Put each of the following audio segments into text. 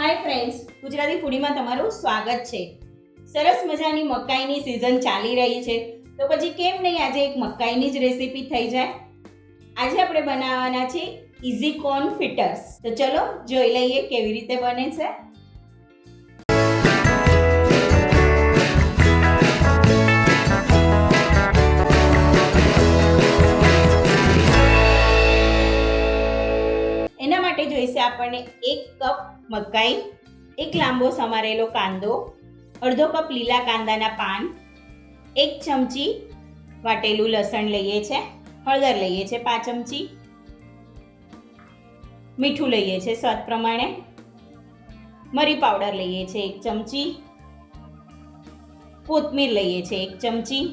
Hi friends Gujarati ફૂડીમાં તમારું સ્વાગત છે. સરસ મજાની મકાઈની સિઝન ચાલી રહી છે. તો પછી કેમ નહીં આજે એક મકાઈની જ રેસીપી થઈ જાય? આજે આપણે બનાવવાના છે ઇઝી કોર્ન ફિટર્સ તો ચલો જોઈ લઈએ કેવી રીતે બને છે. માટે જોઈશે આપણને એક કપ મકાઈ, એક લાંબો સમારેલો કાંદો, અડધો કપ લીલા કાંદાના પાન, એક ચમચી વાટેલું લસણ લઈએ છે, હળદર લઈએ છે પાંચ ચમચી, મીઠું લઈએ છે સ્વાદ પ્રમાણે, મરી પાવડર લઈએ છે એક ચમચી, કોથમીર લઈએ છે એક ચમચી,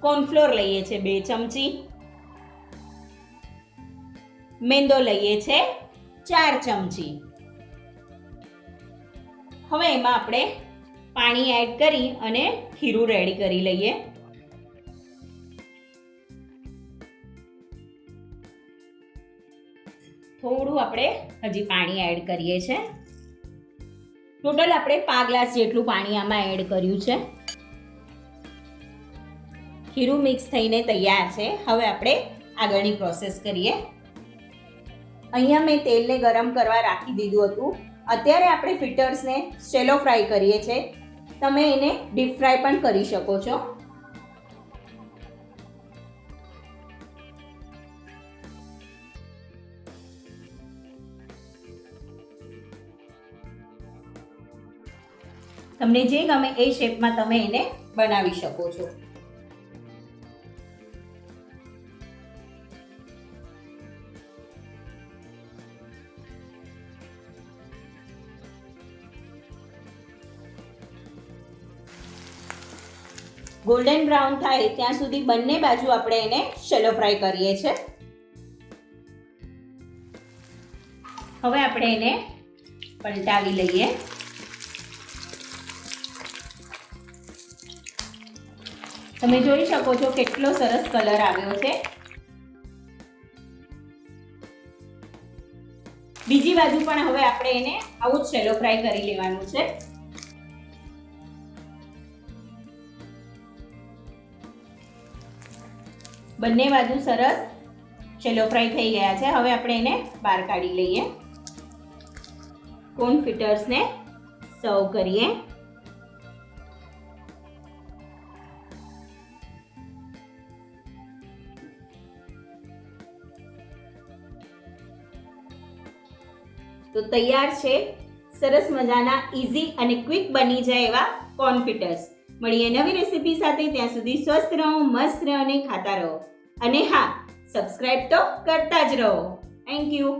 કોર્નફ્લોર લઈએ છે બે ચમચી મેંદો લઈએ છે ચાર ચમચી. હવે એમાં આપણે પાણી એડ કરી અને ખીરું રેડી કરી લઈએ. થોડું આપણે હજી પાણી એડ કરીએ છે. ટોટલ આપણે પાંચ ગ્લાસ જેટલું પાણી આમાં એડ કર્યું છે. ખીરું મિક્સ થઈને તૈયાર છે. હવે આપણે આગળની પ્રોસેસ કરીએ. અહીંયા મેં તેલને ગરમ કરવા રાખી દીધું હતું. અત્યારે આપણે ફિટર્સને શેલો ફ્રાય કરીએ છીએ. તમે એને ડીપ ફ્રાય પણ કરી શકો છો. તમને જે ગમે એ શેપમાં તમે એને બનાવી શકો છો. ગોલ્ડન બ્રાઉન થાય, ત્યાં સુધી બંને બાજુ આપણે એને શેલો ફ્રાય કરીએ છીએ. હવે આપણે એને પલટાવી લઈએ. તમે જોઈ શકો છો કેટલો સરસ કલર આવ્યો છે. બીજી બાજુ પણ હવે આપણે એને આવું જ શેલો ફ્રાય કરી લેવાનું છે. બંને બાજુ સરસ શેલો ફ્રાય થઈ ગયા છે. હવે આપણે એને બહાર કાઢી લઈએ. કોન ફિટર્સને સર્વ કરીએ. તો તૈયાર છે. સરસ મજાના ઇઝી અને ક્વિક બની જાય એવા કોન્ફિટર્સ મળીએ નવી રેસીપી સાથે. ત્યાં સુધી સ્વસ્થ રહો, મસ્ત રહો અને ખાતા રહો. અને હા સબસ્ક્રાઇબ તો કરતા જ રહો. થેન્ક યુ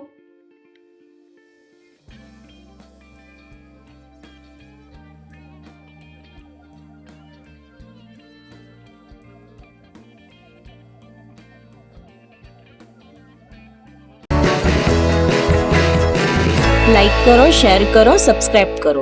લાઈક કરો શેર કરો સબસ્ક્રાઇબ કરો.